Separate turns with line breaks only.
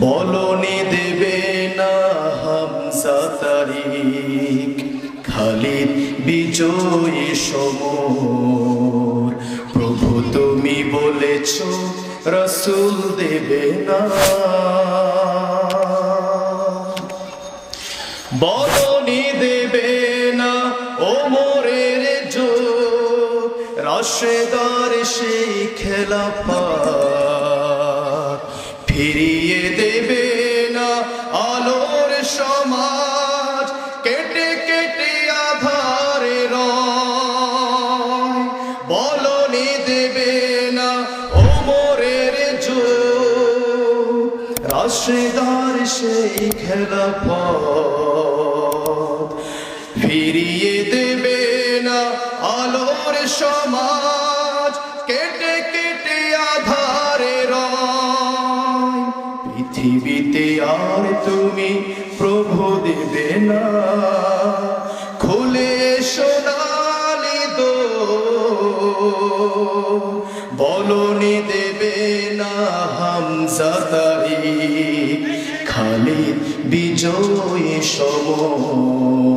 বলনি দেবে না হামসা তারিখ খালিদ বিজয়ী সমর। প্রভু তুমি বলেছ, রসুল দেবে না। বলনি দেবে না ও মোরের জো রাশেদার সেই খেলা ফিরিয়ে সমাজ, কেটে কেটে আধারে বলনি দেবে না ও মোরের জো রাশেদার সেই খেলা ফিরিয়ে দেবে না আলোর সমাজ। পৃথিবীতে আর তুমি প্রভু দেবে না। খুলে সোনালি দো বলনি দেবে না হামসাতারি খালি বিজয় সময়।